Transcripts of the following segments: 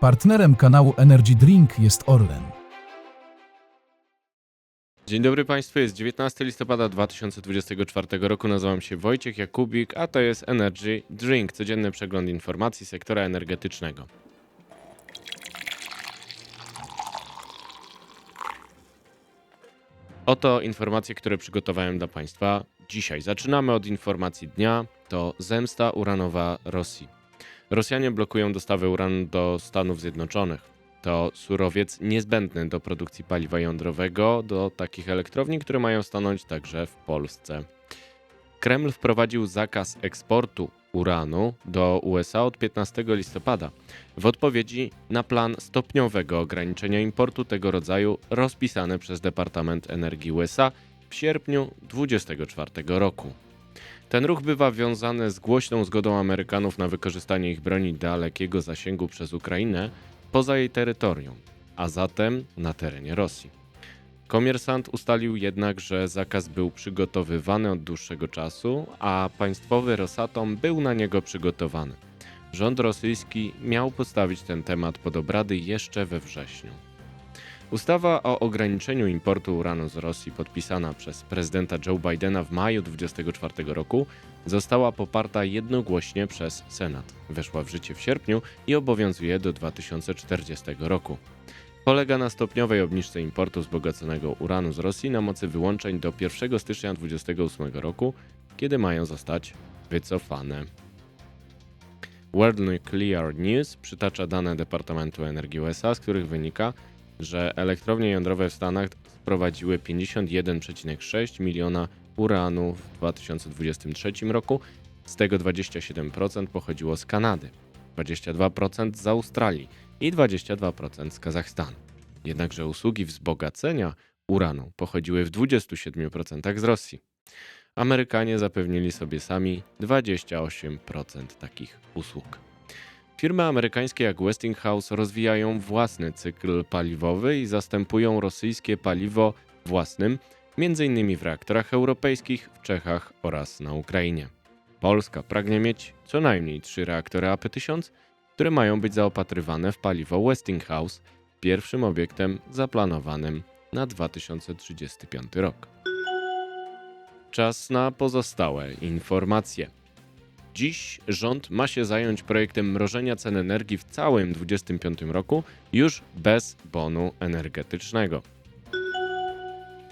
Partnerem kanału Energy Drink jest Orlen. Dzień dobry Państwu, jest 19 listopada 2024 roku. Nazywam się Wojciech Jakubik, a to jest Energy Drink, codzienny przegląd informacji sektora energetycznego. Oto informacje, które przygotowałem dla Państwa dzisiaj. Zaczynamy od informacji dnia. To zemsta uranowa Rosji. Rosjanie blokują dostawy uranu do Stanów Zjednoczonych. To surowiec niezbędny do produkcji paliwa jądrowego do takich elektrowni, które mają stanąć także w Polsce. Kreml wprowadził zakaz eksportu uranu do USA od 15 listopada w odpowiedzi na plan stopniowego ograniczenia importu tego rodzaju rozpisany przez Departament Energii USA w sierpniu 2024 roku. Ten ruch bywa wiązany z głośną zgodą Amerykanów na wykorzystanie ich broni dalekiego zasięgu przez Ukrainę poza jej terytorium, a zatem na terenie Rosji. Komersant ustalił jednak, że zakaz był przygotowywany od dłuższego czasu, a państwowy Rosatom był na niego przygotowany. Rząd rosyjski miał postawić ten temat pod obrady jeszcze we wrześniu. Ustawa o ograniczeniu importu uranu z Rosji, podpisana przez prezydenta Joe Bidena w maju 2024 roku, została poparta jednogłośnie przez Senat. Weszła w życie w sierpniu i obowiązuje do 2040 roku. Polega na stopniowej obniżce importu wzbogaconego uranu z Rosji na mocy wyłączeń do 1 stycznia 2028 roku, kiedy mają zostać wycofane. World Nuclear News przytacza dane Departamentu Energii USA, z których wynika, że elektrownie jądrowe w Stanach sprowadziły 51,6 miliona uranu w 2023 roku, z tego 27% pochodziło z Kanady, 22% z Australii i 22% z Kazachstanu. Jednakże usługi wzbogacenia uranu pochodziły w 27% z Rosji. Amerykanie zapewnili sobie sami 28% takich usług. Firmy amerykańskie jak Westinghouse rozwijają własny cykl paliwowy i zastępują rosyjskie paliwo własnym, m.in. w reaktorach europejskich, w Czechach oraz na Ukrainie. Polska pragnie mieć co najmniej trzy reaktory AP1000, które mają być zaopatrywane w paliwo Westinghouse, pierwszym obiektem zaplanowanym na 2035 rok. Czas na pozostałe informacje. Dziś rząd ma się zająć projektem mrożenia cen energii w całym 2025 roku już bez bonu energetycznego.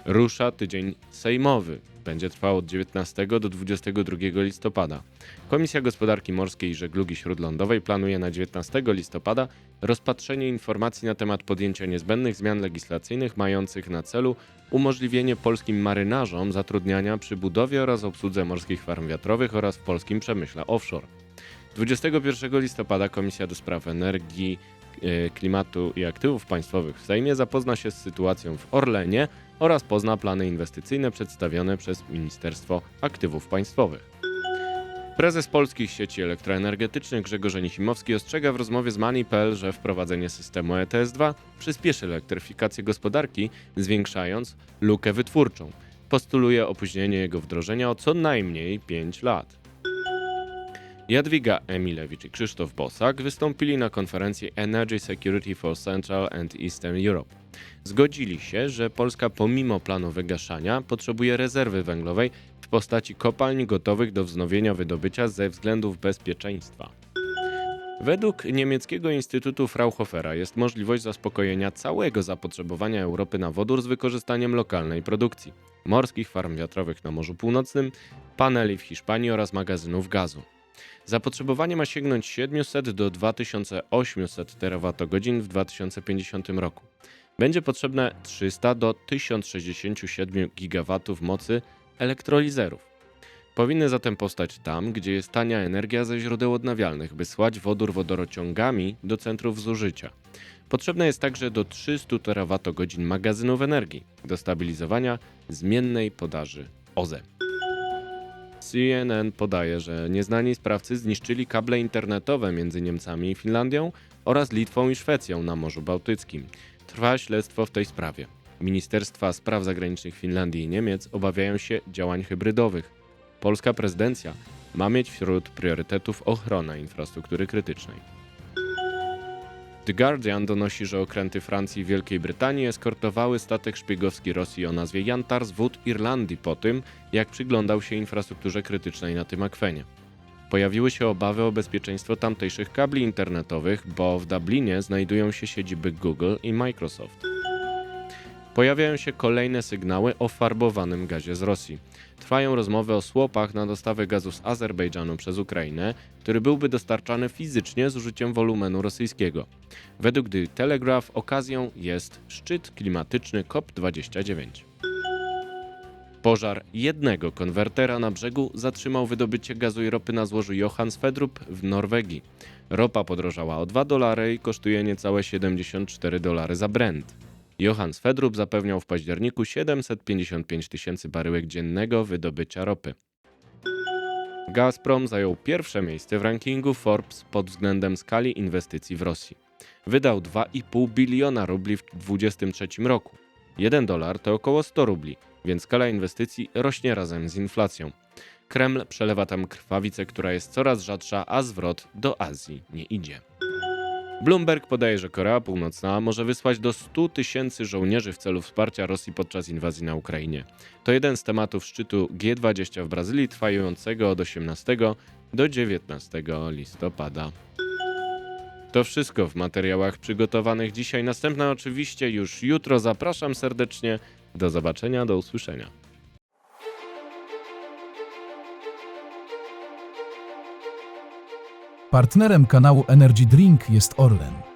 Rusza tydzień sejmowy. Będzie trwał od 19 do 22 listopada. Komisja Gospodarki Morskiej i Żeglugi Śródlądowej planuje na 19 listopada rozpatrzenie informacji na temat podjęcia niezbędnych zmian legislacyjnych mających na celu umożliwienie polskim marynarzom zatrudniania przy budowie oraz obsłudze morskich farm wiatrowych oraz w polskim przemyśle offshore. 21 listopada Komisja do Spraw Energii, e, Klimatu i Aktywów Państwowych w Sejmie zapozna się z sytuacją w Orlenie oraz pozna plany inwestycyjne przedstawione przez Ministerstwo Aktywów Państwowych. Prezes polskich sieci elektroenergetycznych Grzegorz Enichimowski ostrzega w rozmowie z Money.pl, że wprowadzenie systemu ETS-2 przyspieszy elektryfikację gospodarki, zwiększając lukę wytwórczą. Postuluje opóźnienie jego wdrożenia o co najmniej 5 lat. Jadwiga Emilewicz i Krzysztof Bosak wystąpili na konferencji Energy Security for Central and Eastern Europe. Zgodzili się, że Polska pomimo planu wygaszania potrzebuje rezerwy węglowej w postaci kopalni gotowych do wznowienia wydobycia ze względów bezpieczeństwa. Według niemieckiego Instytutu Fraunhofera jest możliwość zaspokojenia całego zapotrzebowania Europy na wodór z wykorzystaniem lokalnej produkcji, morskich farm wiatrowych na Morzu Północnym, paneli w Hiszpanii oraz magazynów gazu. Zapotrzebowanie ma sięgnąć 700 do 2800 terawatogodzin w 2050 roku. Będzie potrzebne 300 do 1067 gigawatów mocy elektrolizerów. Powinny zatem powstać tam, gdzie jest tania energia ze źródeł odnawialnych, by słać wodór wodorociągami do centrów zużycia. Potrzebne jest także do 300 terawatogodzin magazynów energii do stabilizowania zmiennej podaży OZE. CNN podaje, że nieznani sprawcy zniszczyli kable internetowe między Niemcami i Finlandią oraz Litwą i Szwecją na Morzu Bałtyckim. Trwa śledztwo w tej sprawie. Ministerstwa Spraw Zagranicznych Finlandii i Niemiec obawiają się działań hybrydowych. Polska prezydencja ma mieć wśród priorytetów ochronę infrastruktury krytycznej. The Guardian donosi, że okręty Francji i Wielkiej Brytanii eskortowały statek szpiegowski Rosji o nazwie Jantar z wód Irlandii po tym, jak przyglądał się infrastrukturze krytycznej na tym akwenie. Pojawiły się obawy o bezpieczeństwo tamtejszych kabli internetowych, bo w Dublinie znajdują się siedziby Google i Microsoft. Pojawiają się kolejne sygnały o farbowanym gazie z Rosji. Trwają rozmowy o słopach na dostawę gazu z Azerbejdżanu przez Ukrainę, który byłby dostarczany fizycznie z użyciem wolumenu rosyjskiego. Według The Telegraph okazją jest szczyt klimatyczny COP29. Pożar jednego konwertera na brzegu zatrzymał wydobycie gazu i ropy na złożu Johan Sverdrup w Norwegii. Ropa podrożała o 2 dolary i kosztuje niecałe 74 dolary za Brent. Johan Sverdrup zapewniał w październiku 755 tysięcy baryłek dziennego wydobycia ropy. Gazprom zajął pierwsze miejsce w rankingu Forbes pod względem skali inwestycji w Rosji. Wydał 2,5 biliona rubli w 2023 roku. 1 dolar to około 100 rubli, więc skala inwestycji rośnie razem z inflacją. Kreml przelewa tam krwawicę, która jest coraz rzadsza, a zwrot do Azji nie idzie. Bloomberg podaje, że Korea Północna może wysłać do 100 tysięcy żołnierzy w celu wsparcia Rosji podczas inwazji na Ukrainie. To jeden z tematów szczytu G20 w Brazylii trwającego od 18 do 19 listopada. To wszystko w materiałach przygotowanych dzisiaj. Następne oczywiście już jutro. Zapraszam serdecznie. Do zobaczenia, do usłyszenia. Partnerem kanału Energy Drink jest Orlen.